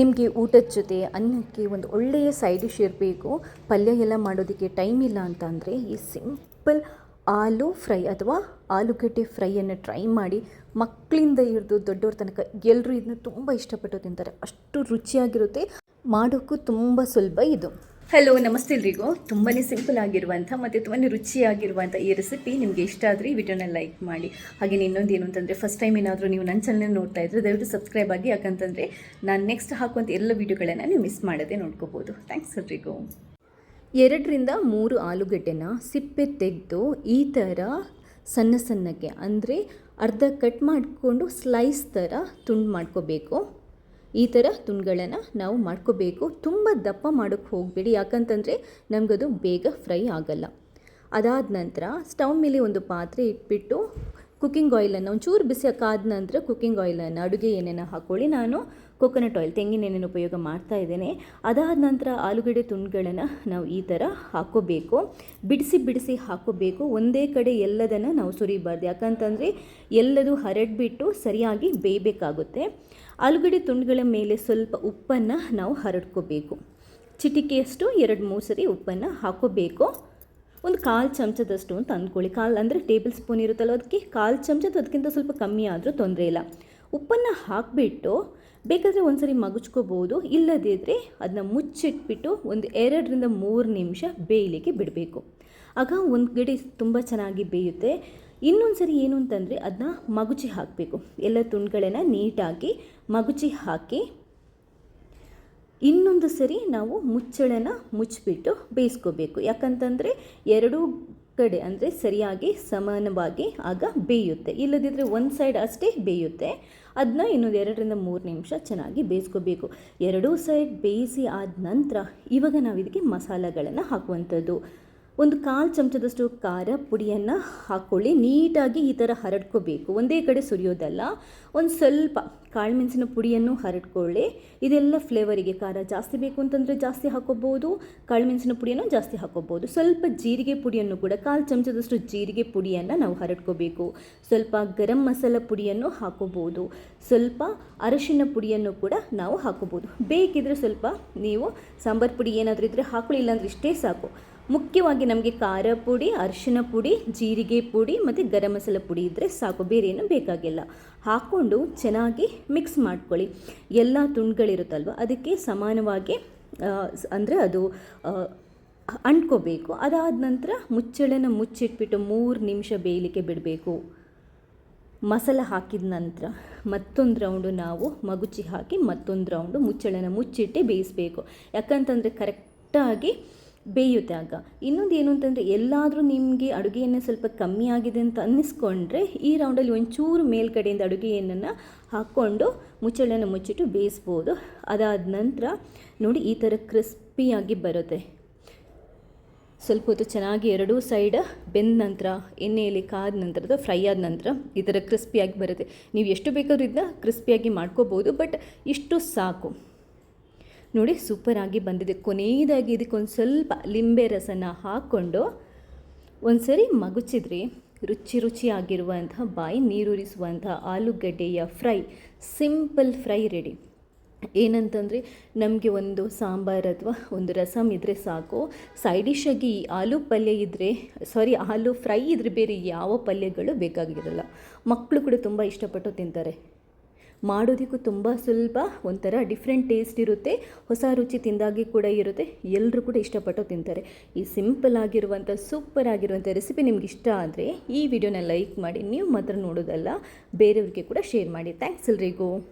ನಿಮಗೆ ಊಟದ ಜೊತೆ ಅನ್ನಕ್ಕೆ ಒಂದು ಒಳ್ಳೆಯ ಸೈಡ್ ಡಿಶ್ ಇರಬೇಕು. ಪಲ್ಯ ಎಲ್ಲ ಮಾಡೋದಕ್ಕೆ ಟೈಮ್ ಇಲ್ಲ ಅಂತ ಅಂದರೆ ಈ ಸಿಂಪಲ್ ಆಲೂ ಫ್ರೈ ಅಥವಾ ಆಲೂಗಡ್ಡೆ ಫ್ರೈಯನ್ನು ಟ್ರೈ ಮಾಡಿ ಮಕ್ಕಳಿಂದ ಹಿಡಿದು ದೊಡ್ಡವ್ರ ತನಕ ಎಲ್ಲರೂ ಇದನ್ನ ತುಂಬ ಇಷ್ಟಪಟ್ಟು ತಿಂತಾರೆ. ಅಷ್ಟು ರುಚಿಯಾಗಿರುತ್ತೆ. ಮಾಡೋಕ್ಕೂ ತುಂಬ ಸುಲಭ ಇದು. ಹಲೋ ನಮಸ್ತೆ ಎಲ್ರಿಗೂ. ತುಂಬಾ ಸಿಂಪಲ್ ಆಗಿರುವಂಥ ಮತ್ತು ತುಂಬಾ ರುಚಿಯಾಗಿರುವಂಥ ಈ ರೆಸಿಪಿ ನಿಮಗೆ ಇಷ್ಟ ಆದರೆ ಈ ವಿಡಿಯೋನ ಲೈಕ್ ಮಾಡಿ. ಹಾಗೆ ಇನ್ನೊಂದು ಏನು ಅಂತಂದರೆ ಫಸ್ಟ್ ಟೈಮ್ ಏನಾದರೂ ನೀವು ನನ್ನ ಚಾನಲ್ ನೋಡ್ತಾ ಇದ್ದರೆ ದಯವಿಟ್ಟು ಸಬ್ಸ್ಕ್ರೈಬ್ ಆಗಿ. ಯಾಕಂತಂದರೆ, ನಾನು ನೆಕ್ಸ್ಟ್ ಹಾಕುವಂಥ ಎಲ್ಲ ವೀಡಿಯೋಗಳನ್ನು ನೀವು ಮಿಸ್ ಮಾಡದೆ ನೋಡ್ಕೋಬೋದು. ಥ್ಯಾಂಕ್ಸ್ ಎಲ್ರಿಗೂ. ಎರಡರಿಂದ ಮೂರು ಆಲೂಗಡ್ಡೆನ ಸಿಪ್ಪೆ ತೆಗೆದು ಈ ಥರ ಸಣ್ಣ ಸಣ್ಣಕ್ಕೆ ಅಂದರೆ ಅರ್ಧ ಕಟ್ ಮಾಡಿಕೊಂಡು ಸ್ಲೈಸ್ ಥರ ತುಂಡು ಮಾಡ್ಕೋಬೇಕು. ಈ ಥರ ತುಂಡುಗಳನ್ನು ನಾವು ಮಾಡ್ಕೋಬೇಕು. ತುಂಬ ದಪ್ಪ ಮಾಡೋಕ್ಕೆ ಹೋಗಬೇಡಿ. ಯಾಕಂತಂದರೆ ನಮಗದು ಬೇಗ ಫ್ರೈ ಆಗಲ್ಲ. ಅದಾದ ನಂತರ ಸ್ಟವ್ ಮೇಲೆ ಒಂದು ಪಾತ್ರೆ ಇಟ್ಬಿಟ್ಟು ಕುಕ್ಕಿಂಗ್ ಆಯಿಲನ್ನು ಒಂಚೂರು ಬಿಸಿ ಕಾದ ನಂತರ ಕುಕ್ಕಿಂಗ್ ಆಯಿಲನ್ನು ಅಡುಗೆ ಎಣ್ಣೆನ ಹಾಕ್ಕೊಳ್ಳಿ ನಾನು ಕೊಕೊನಟ್ ಆಯಿಲ್ ತೆಂಗಿನ ಎಣ್ಣೆನ ಉಪಯೋಗ ಮಾಡ್ತಾ ಇದ್ದೇನೆ. ಅದಾದ ನಂತರ ಆಲೂಗಡ್ಡೆ ತುಂಡುಗಳನ್ನು ನಾವು ಈ ಥರ ಹಾಕೋಬೇಕು. ಬಿಡಿಸಿ ಬಿಡಿಸಿ ಹಾಕೋಬೇಕು. ಒಂದೇ ಕಡೆ ಎಲ್ಲದನ್ನು ನಾವು ಸುರಿಬಾರ್ದು. ಯಾಕಂತಂದರೆ ಎಲ್ಲದು ಹರಡಿಬಿಟ್ಟು ಸರಿಯಾಗಿ ಬೇಯಬೇಕಾಗುತ್ತೆ. ಆಲೂಗಡ್ಡೆ ತುಂಡುಗಳ ಮೇಲೆ ಸ್ವಲ್ಪ ಉಪ್ಪನ್ನು ನಾವು ಹರಡ್ಕೋಬೇಕು. ಚಿಟಿಕೆಯಷ್ಟು ಎರಡು ಮೂರು ಸರಿ ಉಪ್ಪನ್ನು ಹಾಕೋಬೇಕು. ಒಂದು ಕಾಲು ಚಮಚದಷ್ಟು ಅಂತ ಅಂದ್ಕೊಳ್ಳಿ. ಕಾಲು ಅಂದರೆ ಟೇಬಲ್ ಸ್ಪೂನ್ ಇರುತ್ತಲ್ಲ, ಅದಕ್ಕೆ ಕಾಲು ಚಮಚದ ಅದಕ್ಕಿಂತ ಸ್ವಲ್ಪ ಕಮ್ಮಿ ಆದರೂ ತೊಂದರೆ ಇಲ್ಲ. ಉಪ್ಪನ್ನು ಹಾಕಿಬಿಟ್ಟು ಬೇಕಾದರೆ ಒಂದು ಸರಿ ಮಗುಚ್ಕೋಬೋದು ಇಲ್ಲದಿದ್ದರೆ ಅದನ್ನ ಮುಚ್ಚಿಟ್ಬಿಟ್ಟು ಒಂದು ಎರಡರಿಂದ ಮೂರು ನಿಮಿಷ ಬೇಯಲಿಕ್ಕೆ ಬಿಡಬೇಕು. ಆಗ ಒಂದು ಗಡಿ ತುಂಬ ಚೆನ್ನಾಗಿ ಬೇಯುತ್ತೆ. ಇನ್ನೊಂದು ಸರಿ ಏನು ಅಂತಂದರೆ ಅದನ್ನ ಮಗುಚಿ ಹಾಕಬೇಕು. ಎಲ್ಲ ತುಂಡುಗಳನ್ನು ನೀಟಾಗಿ ಮಗುಚಿ ಹಾಕಿ ಇನ್ನೊಂದು ಸರಿ ನಾವು ಮುಚ್ಚಳನ ಮುಚ್ಚಿಬಿಟ್ಟು ಬೇಯಿಸ್ಕೋಬೇಕು. ಯಾಕಂತಂದರೆ ಎರಡೂ ಕಡೆ ಅಂದರೆ ಸರಿಯಾಗಿ ಸಮಾನವಾಗಿ ಆಗ ಬೇಯುತ್ತೆ. ಇಲ್ಲದಿದ್ದರೆ ಒಂದು ಸೈಡ್ ಅಷ್ಟೇ ಬೇಯುತ್ತೆ. ಅದನ್ನ ಇನ್ನೊಂದು ಎರಡರಿಂದ ಮೂರು ನಿಮಿಷ ಚೆನ್ನಾಗಿ ಬೇಯಿಸ್ಕೋಬೇಕು. ಎರಡೂ ಸೈಡ್ ಬೇಯಿಸಿ ಆದ ನಂತರ ಇವಾಗ ನಾವು ಇದಕ್ಕೆ ಮಸಾಲೆಗಳನ್ನು ಹಾಕುವಂಥದ್ದು. ಒಂದು ಕಾಲು ಚಮಚದಷ್ಟು ಖಾರ ಪುಡಿಯನ್ನು ಹಾಕ್ಕೊಳ್ಳಿ ನೀಟಾಗಿ ಈ ಥರ ಹರಡ್ಕೋಬೇಕು. ಒಂದೇ ಕಡೆ ಸುರಿಯೋದಲ್ಲ. ಒಂದು ಸ್ವಲ್ಪ ಕಾಳುಮೆಣಸಿನ ಪುಡಿಯನ್ನು ಹರಡ್ಕೊಳ್ಳಿ. ಇದೆಲ್ಲ ಫ್ಲೇವರಿಗೆ ಖಾರ ಜಾಸ್ತಿ ಬೇಕು ಅಂತಂದರೆ ಜಾಸ್ತಿ ಹಾಕೋಬೋದು ಕಾಳುಮೆಣಸಿನ ಪುಡಿಯನ್ನು ಜಾಸ್ತಿ ಹಾಕೋಬೋದು ಸ್ವಲ್ಪ ಜೀರಿಗೆ ಪುಡಿಯನ್ನು ಕೂಡ ಕಾಲು ಚಮಚದಷ್ಟು ಜೀರಿಗೆ ಪುಡಿಯನ್ನು ನಾವು ಹರಡ್ಕೋಬೇಕು. ಸ್ವಲ್ಪ ಗರಂ ಮಸಾಲ ಪುಡಿಯನ್ನು ಹಾಕೋಬೋದು ಸ್ವಲ್ಪ ಅರಶಿನ ಪುಡಿಯನ್ನು ಕೂಡ ನಾವು ಹಾಕೋಬೋದು ಬೇಕಿದ್ರೆ ಸ್ವಲ್ಪ ನೀವು ಸಾಂಬಾರು ಪುಡಿ ಏನಾದರೂ ಇದ್ದರೆ ಹಾಕೊಳ್ಳಿ, ಇಲ್ಲಾಂದರೆ ಇಷ್ಟೇ ಸಾಕು. ಮುಖ್ಯವಾಗಿ ನಮಗೆ ಖಾರ ಪುಡಿ, ಅರಿಶಿನ ಪುಡಿ, ಜೀರಿಗೆ ಪುಡಿ ಮತ್ತು ಗರಂ ಮಸಾಲ ಪುಡಿ ಇದ್ದರೆ ಸಾಕು, ಬೇರೆ ಏನು ಬೇಕಾಗಿಲ್ಲ. ಹಾಕ್ಕೊಂಡು ಚೆನ್ನಾಗಿ ಮಿಕ್ಸ್ ಮಾಡ್ಕೊಳ್ಳಿ. ಎಲ್ಲ ತುಂಡುಗಳಿರುತ್ತಲ್ವ, ಅದಕ್ಕೆ ಸಮಾನವಾಗಿ ಅಂದರೆ ಅದು ಅಂಟ್ಕೋಬೇಕು. ಅದಾದ ನಂತರ ಮುಚ್ಚಳನ ಮುಚ್ಚಿಟ್ಬಿಟ್ಟು ಮೂರು ನಿಮಿಷ ಬೇಯಲಿಕ್ಕೆ ಬಿಡಬೇಕು. ಮಸಾಲ ಹಾಕಿದ ನಂತರ ಮತ್ತೊಂದು ರೌಂಡು ನಾವು ಮಗುಚಿ ಹಾಕಿ ಮತ್ತೊಂದು ರೌಂಡು ಮುಚ್ಚಳನ ಮುಚ್ಚಿಟ್ಟೆ ಬೇಯಿಸಬೇಕು. ಯಾಕಂತಂದರೆ ಕರೆಕ್ಟಾಗಿ ಬೇಯುತ್ತೆ ಆಗ. ಇನ್ನೊಂದು ಏನು ಅಂತಂದರೆ, ಎಲ್ಲಾದರೂ ನಿಮಗೆ ಅಡುಗೆ ಸ್ವಲ್ಪ ಕಮ್ಮಿ ಆಗಿದೆ ಅಂತ ಅನ್ನಿಸ್ಕೊಂಡ್ರೆ, ಈ ರೌಂಡಲ್ಲಿ ಒಂಚೂರು ಮೇಲ್ಗಡೆಯಿಂದ ಅಡುಗೆ ಎಣ್ಣೆನ ಹಾಕ್ಕೊಂಡು ಮುಚ್ಚಳನ ಮುಚ್ಚಿಟ್ಟು ಬೇಯಿಸ್ಬೋದು. ಅದಾದ ನಂತರ ನೋಡಿ ಈ ಥರ ಕ್ರಿಸ್ಪಿಯಾಗಿ ಬರುತ್ತೆ. ಸ್ವಲ್ಪ ಹೊತ್ತು ಚೆನ್ನಾಗಿ ಎರಡೂ ಸೈಡ್ ಬೆಂದ ನಂತರ, ಎಣ್ಣೆಯಲ್ಲಿ ಕಾದ ನಂತರದ ಫ್ರೈ ಆದ ನಂತರ ಈ ಥರ ಕ್ರಿಸ್ಪಿಯಾಗಿ ಬರುತ್ತೆ. ನೀವು ಎಷ್ಟು ಬೇಕಾದ್ರೂ ಇದನ್ನ ಕ್ರಿಸ್ಪಿಯಾಗಿ ಮಾಡ್ಕೋಬೋದು ಬಟ್ ಇಷ್ಟು ಸಾಕು. ನೋಡಿ ಸೂಪರಾಗಿ ಬಂದಿದೆ. ಕೊನೆಯದಾಗಿ ಇದಕ್ಕೊಂದು ಸ್ವಲ್ಪ ಲಿಂಬೆ ರಸನ ಹಾಕ್ಕೊಂಡು ಒಂದು ಸರಿ ಮಗುಚಿದ್ರೆ ರುಚಿ ರುಚಿಯಾಗಿರುವಂಥ ಬಾಯಿ ನೀರೂರಿಸುವಂಥ ಆಲೂಗಡ್ಡೆಯ ಫ್ರೈ, ಸಿಂಪಲ್ ಫ್ರೈ ರೆಡಿ. ಏನಂತಂದರೆ ನಮಗೆ ಒಂದು ಸಾಂಬಾರು ಅಥವಾ ಒಂದು ರಸಮ್ ಇದ್ದರೆ ಸಾಕು. ಸೈಡ್ ಡಿಶಾಗಿ ಆಲೂ ಪಲ್ಯ ಇದ್ದರೆ ಸಾರಿ, ಆಲೂ ಫ್ರೈ ಇದ್ದರೆ ಬೇರೆ ಯಾವ ಪಲ್ಯಗಳು ಬೇಕಾಗಿರಲ್ಲ. ಮಕ್ಕಳು ಕೂಡ ತುಂಬ ಇಷ್ಟಪಟ್ಟು ತಿಂತಾರೆ. ಮಾಡೋದಕ್ಕೂ ತುಂಬ ಸುಲಭ, ಒಂಥರ ಡಿಫ್ರೆಂಟ್ ಟೇಸ್ಟ್ ಇರುತ್ತೆ. ಹೊಸ ರುಚಿ ತಿಂದಾಗಿ ಕೂಡ ಇರುತ್ತೆ. ಎಲ್ಲರೂ ಕೂಡ ಇಷ್ಟಪಟ್ಟು ತಿಂತಾರೆ. ಈ ಸಿಂಪಲ್ ಆಗಿರುವಂಥ ಸೂಪರ್ ಆಗಿರುವಂಥ ರೆಸಿಪಿ ನಿಮ್ಗೆ ಇಷ್ಟ ಆದರೆ ಈ ವಿಡಿಯೋನ ಲೈಕ್ ಮಾಡಿ, ನೀವು ಮಾತ್ರ ನೋಡೋದಲ್ಲ, ಬೇರೆಯವ್ರಿಗೆ ಕೂಡ ಶೇರ್ ಮಾಡಿ. ಥ್ಯಾಂಕ್ಸ್ ಎಲ್ರಿಗೂ.